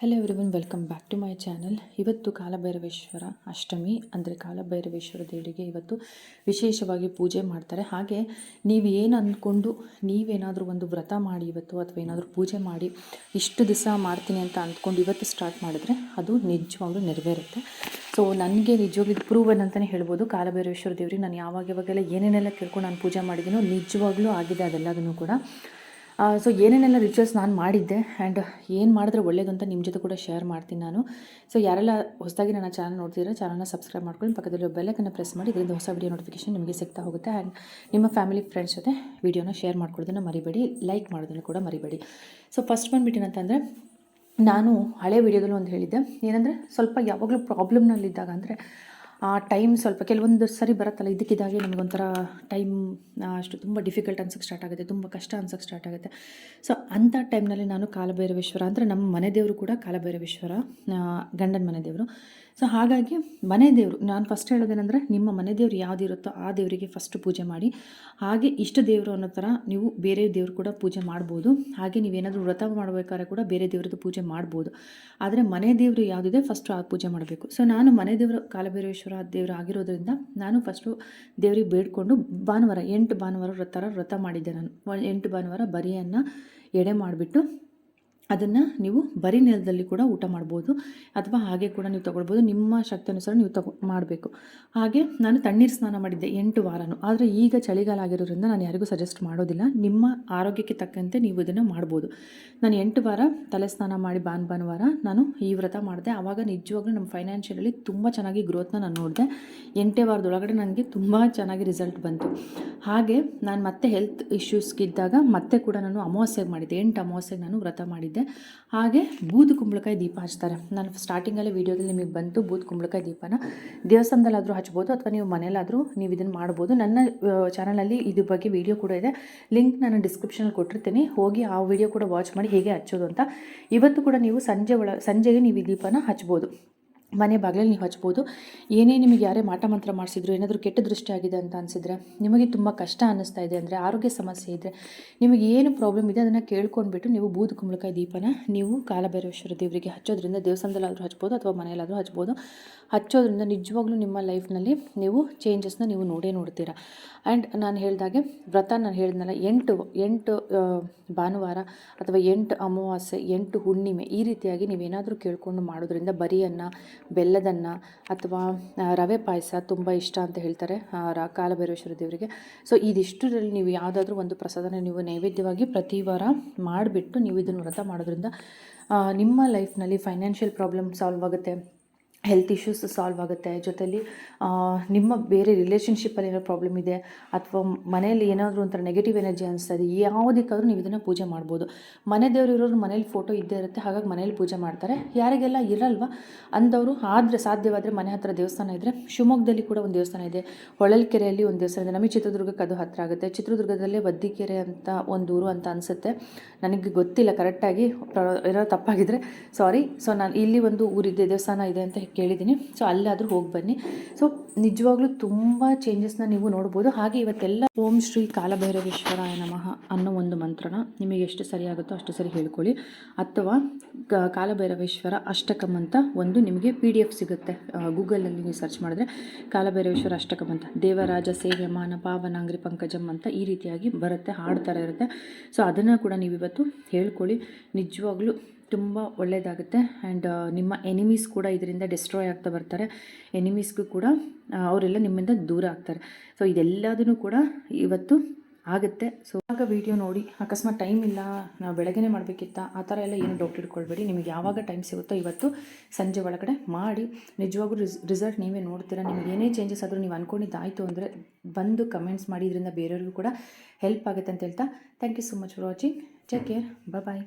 Hello everyone welcome back to my channel ಇವತ್ತು ಕಾಲಭೈರವೇಶ್ವರ ಅಷ್ಟಮಿ, ಅಂದರೆ ಕಾಲಭೈರವೇಶ್ವರ ದೇವರಿಗೆ ಇವತ್ತು ವಿಶೇಷವಾಗಿ ಪೂಜೆ ಮಾಡ್ತಾರೆ. ಹಾಗೆ ನೀವು ಏನು ಅಂದ್ಕೊಂಡು ನೀವೇನಾದರೂ ಒಂದು ವ್ರತ ಮಾಡಿ ಇವತ್ತು ಅಥವಾ ಏನಾದರೂ ಪೂಜೆ ಮಾಡಿ ಇಷ್ಟು ದಿವಸ ಮಾಡ್ತೀನಿ ಅಂತ ಅಂದ್ಕೊಂಡು ಇವತ್ತು ಸ್ಟಾರ್ಟ್ ಮಾಡಿದ್ರೆ ಅದು ನಿಜವಾಗ್ಲೂ ನೆರವೇರುತ್ತೆ. ಸೊ ನನಗೆ ನಿಜವಾಗ್ಲೂ ಇದು ಪ್ರೂವನ್ ಅಂತಲೇ ಹೇಳ್ಬೋದು. ಕಾಲಭೈರವೇಶ್ವರ ದೇವ್ರಿಗೆ ನಾನು ಯಾವಾಗ ಯಾವಾಗೆಲ್ಲ ಏನೇನೆಲ್ಲ ಕೇಳ್ಕೊಂಡು ನಾನು ಪೂಜೆ ಮಾಡಿದ್ದೀನೋ ನಿಜವಾಗ್ಲೂ ಆಗಿದೆ ಅದೆಲ್ಲದನ್ನು ಕೂಡ. ಸೊ ಏನೇನೆಲ್ಲ ರಿಚುವಲ್ಸ್ ನಾನು ಮಾಡಿದ್ದೆ ಆ್ಯಂಡ್ ಏನು ಮಾಡಿದ್ರೆ ಒಳ್ಳೇದು ಅಂತ ನಿಮ್ಮ ಜೊತೆ ಕೂಡ ಶೇರ್ ಮಾಡ್ತೀನಿ ನಾನು. ಸೊ ಯಾರೆಲ್ಲ ಹೊಸದಾಗಿ ನನ್ನ ಚಾನಲ್ ನೋಡ್ತಿದ್ರೆ ಚಾನಲ್ನ ಸಬ್ಸ್ಕ್ರೈಬ್ ಮಾಡ್ಕೊಂಡು ಪಕ್ಕದಲ್ಲಿ ಬೆಲ್ಲಕ್ಕನ್ನು ಪ್ರೆಸ್ ಮಾಡಿ ಇದರಿಂದ ಹೊಸ ವಿಡಿಯೋ ನೋಟಿಫಿಕೇಶನ್ ನಿಮಗೆ ಸಿಗ್ತಾ ಹೋಗುತ್ತೆ ಆ್ಯಂಡ್ ನಿಮ್ಮ ಫ್ಯಾಮಿಲಿ ಫ್ರೆಂಡ್ಸ್ ಜೊತೆ ವೀಡಿಯೋನ ಶೇರ್ ಮಾಡ್ಕೊಳ್ಳೋದನ್ನು ಮರಿಬೇಡಿ. ಲೈಕ್ ಮಾಡೋದನ್ನು ಕೂಡ ಮರಿಬೇಡಿ. ಸೊ ಫಸ್ಟ್ ಬಂದುಬಿಟ್ಟು ಏನಂತಂದರೆ ನಾನು ಹಳೆ ವೀಡಿಯೋದಲ್ಲೂ ಒಂದು ಹೇಳಿದ್ದೆ. ಏನಂದರೆ ಸ್ವಲ್ಪ ಯಾವಾಗಲೂ ಪ್ರಾಬ್ಲಮ್ನಲ್ಲಿದ್ದಾಗ ಅಂದರೆ ಆ ಟೈಮ್ ಸ್ವಲ್ಪ ಕೆಲವೊಂದು ಸರಿ ಬರುತ್ತಲ್ಲ ಇದಕ್ಕಿದ್ದಾಗೆ ನಮಗೊಂಥರ ಟೈಮ್ ಅಷ್ಟು ತುಂಬ ಡಿಫಿಕಲ್ಟ್ ಅನ್ಸೋಕ್ಕೆ ಸ್ಟಾರ್ಟ್ ಆಗುತ್ತೆ, ತುಂಬ ಕಷ್ಟ ಅನ್ಸೋಕ್ಕೆ ಸ್ಟಾರ್ಟ್ ಆಗುತ್ತೆ. ಸೊ ಅಂಥ ಟೈಮ್ನಲ್ಲಿ ನಾನು ಕಾಲಭೈರವೇಶ್ವರ ಅಂದರೆ ನಮ್ಮ ಮನೆ ದೇವರು ಕೂಡ ಕಾಲಭೈರವೇಶ್ವರ ಗಂಡನ ಮನೆ ದೇವರು. ಸೊ ಹಾಗಾಗಿ ಮನೆ ದೇವರು, ನಾನು ಫಸ್ಟ್ ಹೇಳೋದೇನೆಂದರೆ ನಿಮ್ಮ ಮನೆ ದೇವರು ಯಾವುದಿರುತ್ತೋ ಆ ದೇವರಿಗೆ ಫಸ್ಟ್ ಪೂಜೆ ಮಾಡಿ. ಹಾಗೆ ಇಷ್ಟ ದೇವರು ಅನ್ನೋ ಥರ ನೀವು ಬೇರೆ ದೇವರು ಕೂಡ ಪೂಜೆ ಮಾಡ್ಬೋದು. ಹಾಗೆ ನೀವೇನಾದರೂ ವ್ರತ ಮಾಡಬೇಕಾದ್ರೆ ಕೂಡ ಬೇರೆ ದೇವ್ರದ್ದು ಪೂಜೆ ಮಾಡ್ಬೋದು. ಆದರೆ ಮನೆ ದೇವರು ಯಾವುದಿದೆ ಫಸ್ಟು ಆ ಪೂಜೆ ಮಾಡಬೇಕು. ಸೊ ನಾನು ಮನೆ ದೇವರು ಕಾಲಭೈರವೇಶ್ವರ ದೇವರು ಆಗಿರೋದ್ರಿಂದ ನಾನು ಫಸ್ಟು ದೇವರಿಗೆ ಬೇಡಿಕೊಂಡು ಭಾನುವಾರ, ಎಂಟು ಭಾನುವಾರ ಥರ ವ್ರತ ಮಾಡಿದ್ದೆ ನಾನು. ಎಂಟು ಭಾನುವಾರ ಬರಿಯನ್ನು ಎಡೆ ಮಾಡಿಬಿಟ್ಟು ಅದನ್ನು ನೀವು ಬರೀ ನೆಲದಲ್ಲಿ ಕೂಡ ಊಟ ಮಾಡ್ಬೋದು. ಅಥವಾ ಹಾಗೆ ಕೂಡ ನೀವು ತೊಗೊಳ್ಬೋದು. ನಿಮ್ಮ ಶಕ್ತಿ ಅನುಸಾರ ನೀವು ತಗೊ, ಮಾಡಬೇಕು. ಹಾಗೆ ನಾನು ತಣ್ಣೀರು ಸ್ನಾನ ಮಾಡಿದ್ದೆ ಎಂಟು ವಾರನೂ. ಆದರೆ ಈಗ ಚಳಿಗಾಲ ಆಗಿರೋದ್ರಿಂದ ನಾನು ಯಾರಿಗೂ ಸಜೆಸ್ಟ್ ಮಾಡೋದಿಲ್ಲ. ನಿಮ್ಮ ಆರೋಗ್ಯಕ್ಕೆ ತಕ್ಕಂತೆ ನೀವು ಇದನ್ನು ಮಾಡ್ಬೋದು. ನಾನು ಎಂಟು ವಾರ ತಲೆ ಸ್ನಾನ ಮಾಡಿ ಬಾನ್ ಭಾನುವಾರ ನಾನು ಈ ವ್ರತ ಮಾಡಿದೆ. ಆವಾಗ ನಿಜವಾಗ್ಲೂ ನಮ್ಮ ಫೈನಾನ್ಷಿಯಲಲ್ಲಿ ತುಂಬ ಚೆನ್ನಾಗಿ ಗ್ರೋತ್ನ ನಾನು ನೋಡಿದೆ. ಎಂಟೇ ವಾರದೊಳಗಡೆ ನನಗೆ ತುಂಬ ಚೆನ್ನಾಗಿ ರಿಸಲ್ಟ್ ಬಂತು. ಹಾಗೆ ನಾನು ಮತ್ತೆ ಹೆಲ್ತ್ ಇಶ್ಯೂಸ್ಗಿದ್ದಾಗ ಮತ್ತೆ ಕೂಡ ನಾನು ಅಮಾವಾಸ್ಯೆಗೆ ಮಾಡಿದ್ದೆ, ಎಂಟು ಅಮಾವಾಸ್ಯೆಗೆ ನಾನು ವ್ರತ ಮಾಡಿದ್ದೆ. ಹಾಗೆ ಬೂದು ಕುಂಬಳಕಾಯಿ ದೀಪ ಹಚ್ತಾರೆ. ನಾನು ಸ್ಟಾರ್ಟಿಂಗಲ್ಲೇ ವೀಡಿಯೋದಲ್ಲಿ ನಿಮಗೆ ಬಂತು ಬೂದು ಕುಂಬಳಕಾಯಿ ದೀಪನ. ದೇವಸ್ಥಾನದಲ್ಲಾದರೂ ಹಚ್ಬೋದು ಅಥವಾ ನೀವು ಮನೇಲಾದರೂ ನೀವು ಇದನ್ನು ಮಾಡ್ಬೋದು. ನನ್ನ ಚಾನಲಲ್ಲಿ ಇದ್ರ ಬಗ್ಗೆ ವೀಡಿಯೋ ಕೂಡ ಇದೆ. ಲಿಂಕ್ ನಾನು ಡಿಸ್ಕ್ರಿಪ್ಷನಲ್ಲಿ ಕೊಟ್ಟಿರ್ತೀನಿ. ಹೋಗಿ ಆ ವಿಡಿಯೋ ಕೂಡ ವಾಚ್ ಮಾಡಿ ಹೇಗೆ ಹಚ್ಚೋದು ಅಂತ. ಇವತ್ತು ಕೂಡ ನೀವು ಸಂಜೆ ಒಳ, ಸಂಜೆಗೆ ನೀವು ಈ ದೀಪನ ಹಚ್ಬೋದು. ಮನೆ ಬಾಗಿಲಲ್ಲಿ ನೀವು ಹಚ್ಬೋದು. ಏನೇ ನಿಮಗೆ ಯಾರೇ ಮಾಟ ಮಂತ್ರ ಮಾಡಿಸಿದ್ರು, ಏನಾದರೂ ಕೆಟ್ಟ ದೃಷ್ಟಿ ಆಗಿದೆ ಅಂತ ಅನಿಸಿದ್ರೆ, ನಿಮಗೆ ತುಂಬ ಕಷ್ಟ ಅನ್ನಿಸ್ತಾ ಇದೆ ಅಂದರೆ ಆರೋಗ್ಯ ಸಮಸ್ಯೆ ಇದ್ದರೆ ನಿಮಗೆ ಏನು ಪ್ರಾಬ್ಲಮ್ ಇದೆ ಅದನ್ನು ಕೇಳ್ಕೊಂಡ್ಬಿಟ್ಟು ನೀವು ಬೂದು ಕುಂಬಳಕಾಯಿ ದೀಪನ ನೀವು ಕಾಲಭೈರವೇಶ್ವರ ದೇವರಿಗೆ ಹಚ್ಚೋದ್ರಿಂದ ದೇವಸ್ಥಾನದಲ್ಲಾದರೂ ಹಚ್ಬೋದು ಅಥವಾ ಮನೆಯಲ್ಲಾದರೂ ಹಚ್ಬೋದು. ಹಚ್ಚೋದ್ರಿಂದ ನಿಜವಾಗ್ಲೂ ನಿಮ್ಮ ಲೈಫ್ನಲ್ಲಿ ನೀವು ಚೇಂಜಸ್ನ ನೀವು ನೋಡೇ ನೋಡ್ತೀರಾ. ಆ್ಯಂಡ್ ನಾನು ಹೇಳಿದಾಗೆ ವ್ರತ ನಾನು ಹೇಳಿದ್ನಲ್ಲ, ಎಂಟು ಎಂಟು ಭಾನುವಾರ ಅಥವಾ ಎಂಟು ಅಮಾವಾಸ್ಯೆ, ಎಂಟು ಹುಣ್ಣಿಮೆ ಈ ರೀತಿಯಾಗಿ ನೀವೇನಾದರೂ ಕೇಳ್ಕೊಂಡು ಮಾಡೋದ್ರಿಂದ ಬರಿಯನ್ನು ಬೆಲ್ಲದನ್ನ ಅಥವಾ ರವೆ ಪಾಯಸ ತುಂಬ ಇಷ್ಟ ಅಂತ ಹೇಳ್ತಾರೆ ರ, ಕಾಲಭೈರವೇಶ್ವರ ದೇವರಿಗೆ. ಸೊ ಇದಿಷ್ಟರಲ್ಲಿ ನೀವು ಯಾವುದಾದ್ರೂ ಒಂದು ಪ್ರಸಾದನ ನೀವು ನೈವೇದ್ಯವಾಗಿ ಪ್ರತಿ ವಾರ ಮಾಡಿಬಿಟ್ಟು ನೀವು ಇದನ್ನು ವ್ರತ ಮಾಡೋದ್ರಿಂದ ನಿಮ್ಮ ಲೈಫ್ನಲ್ಲಿ ಫೈನಾನ್ಷಿಯಲ್ ಪ್ರಾಬ್ಲಮ್ ಸಾಲ್ವ್ ಆಗುತ್ತೆ. ಹೆಲ್ತ್ ಇಶ್ಯೂಸ್ ಸಾಲ್ವ್ ಆಗುತ್ತೆ. ಜೊತೆಯಲ್ಲಿ ನಿಮ್ಮ ಬೇರೆ ರಿಲೇಷನ್ಶಿಪ್ಪಲ್ಲಿ ಏನೋ ಪ್ರಾಬ್ಲಮ್ ಇದೆ, ಅಥವಾ ಮನೆಯಲ್ಲಿ ಏನಾದರೂ ಒಂಥರ ನೆಗೆಟಿವ್ ಎನರ್ಜಿ ಅನಿಸ್ತಾ ಇದೆ ಯಾವುದಕ್ಕಾದ್ರೂ ನೀವು ಇದನ್ನು ಪೂಜೆ ಮಾಡ್ಬೋದು. ಮನೆ ದೇವರು ಇರೋರು ಮನೇಲಿ ಫೋಟೋ ಇದ್ದೇ ಇರುತ್ತೆ, ಹಾಗಾಗಿ ಮನೇಲಿ ಪೂಜೆ ಮಾಡ್ತಾರೆ. ಯಾರಿಗೆಲ್ಲ ಇರಲ್ವ, ಅಂದವರು ಆದರೆ ಸಾಧ್ಯವಾದರೆ ಮನೆ ಹತ್ತಿರ ದೇವಸ್ಥಾನ ಇದ್ದರೆ ಶಿವಮೊಗ್ಗದಲ್ಲಿ ಕೂಡ ಒಂದು ದೇವಸ್ಥಾನ ಇದೆ. ಹೊಳಲ್ಕೆರೆಯಲ್ಲಿ ಒಂದು ದೇವಸ್ಥಾನ ಇದೆ. ನಮಗೆ ಚಿತ್ರದುರ್ಗಕ್ಕೆ ಅದು ಹತ್ತಿರ ಆಗುತ್ತೆ. ಚಿತ್ರದುರ್ಗದಲ್ಲೇ ಬದ್ದಿಕೆರೆ ಅಂತ ಒಂದು ಊರು ಅಂತ ಅನಿಸುತ್ತೆ. ನನಗೆ ಗೊತ್ತಿಲ್ಲ ಕರೆಕ್ಟಾಗಿ ಇರೋ ತಪ್ಪಾಗಿದ್ದರೆ ಸಾರಿ ಸೊ ನಾನು ಇಲ್ಲಿ ಒಂದು ಊರಿದೆ, ದೇವಸ್ಥಾನ ಇದೆ ಅಂತ ಕೇಳಿದ್ದೀನಿ. ಸೊ ಅಲ್ಲಾದರೂ ಹೋಗಿ ಬನ್ನಿ. ಸೊ ನಿಜವಾಗ್ಲೂ ತುಂಬ ಚೇಂಜಸ್ನ ನೀವು ನೋಡ್ಬೋದು. ಹಾಗೆ ಇವತ್ತೆಲ್ಲ ಓಂ ಶ್ರೀ ಕಾಲಭೈರವೇಶ್ವರಾಯ ನಮಃ ಅನ್ನೋ ಒಂದು ಮಂತ್ರನ ನಿಮಗೆ ಎಷ್ಟು ಸರಿಯಾಗುತ್ತೋ ಅಷ್ಟು ಸರಿ ಹೇಳ್ಕೊಳ್ಳಿ. ಅಥವಾ ಕಾಲಭೈರವೇಶ್ವರ ಅಷ್ಟಕಂ ಅಂತ ಒಂದು ನಿಮಗೆ ಪಿ ಡಿ ಎಫ್ ಸಿಗುತ್ತೆ ಗೂಗಲಲ್ಲಿ ನೀವು ಸರ್ಚ್ ಮಾಡಿದ್ರೆ ಕಾಲಭೈರವೇಶ್ವರ ಅಷ್ಟಕಂ ಅಂತ. ದೇವರಾಜ ಸೇವ್ಯಮಾನ ಪಾವನಾಂಗ್ರಿ ಪಂಕಜಂ ಅಂತ ಈ ರೀತಿಯಾಗಿ ಬರುತ್ತೆ ಹಾಡು ಥರ ಇರುತ್ತೆ. ಸೊ ಅದನ್ನು ಕೂಡ ನೀವು ಇವತ್ತು ಹೇಳ್ಕೊಳ್ಳಿ. ನಿಜವಾಗ್ಲೂ ತುಂಬ ಒಳ್ಳೆಯದಾಗುತ್ತೆ ಆ್ಯಂಡ್ ನಿಮ್ಮ ಎನಿಮೀಸ್ ಕೂಡ ಇದರಿಂದ ಡಿಸ್ಟ್ರಾಯ್ ಆಗ್ತಾ ಬರ್ತಾರೆ. ಎನಿಮೀಸ್ಗೂ ಕೂಡ ಅವರೆಲ್ಲ ನಿಮ್ಮಿಂದ ದೂರ ಆಗ್ತಾರೆ. ಸೊ ಇದೆಲ್ಲದನ್ನು ಕೂಡ ಇವತ್ತು ಆಗುತ್ತೆ. ಸೊ ಆಗ ವಿಡಿಯೋ ನೋಡಿ, ಅಕಸ್ಮಾತ್ ಟೈಮ್ ಇಲ್ಲ, ನಾವು ಬೆಳಗ್ಗೆ ಮಾಡಬೇಕಿತ್ತ? ಆ ಥರ ಎಲ್ಲ ಏನು ಡೌಟ್ ಇಟ್ಕೊಳ್ಬೇಡಿ. ನಿಮಗೆ ಯಾವಾಗ ಟೈಮ್ ಸಿಗುತ್ತೋ ಇವತ್ತು ಸಂಜೆ ಒಳಗಡೆ ಮಾಡಿ. ನಿಜವಾಗ್ಲೂ ರಿಸ್ ರಿಸಲ್ಟ್ ನೀವೇ ನೋಡ್ತೀರಾ? ನಿಮ್ಗೆ ಏನೇ ಚೇಂಜಸ್ ಆದರೂ ನೀವು ಅಂದ್ಕೊಂಡಿದ್ದಾಯಿತು ಅಂದರೆ ಬಂದು ಕಮೆಂಟ್ಸ್ ಮಾಡಿ, ಇದರಿಂದ ಬೇರೆಯವ್ರಿಗೂ ಕೂಡ ಹೆಲ್ಪ್ ಆಗುತ್ತೆ ಅಂತ ಹೇಳ್ತಾ. Thank you so much for watching take care bye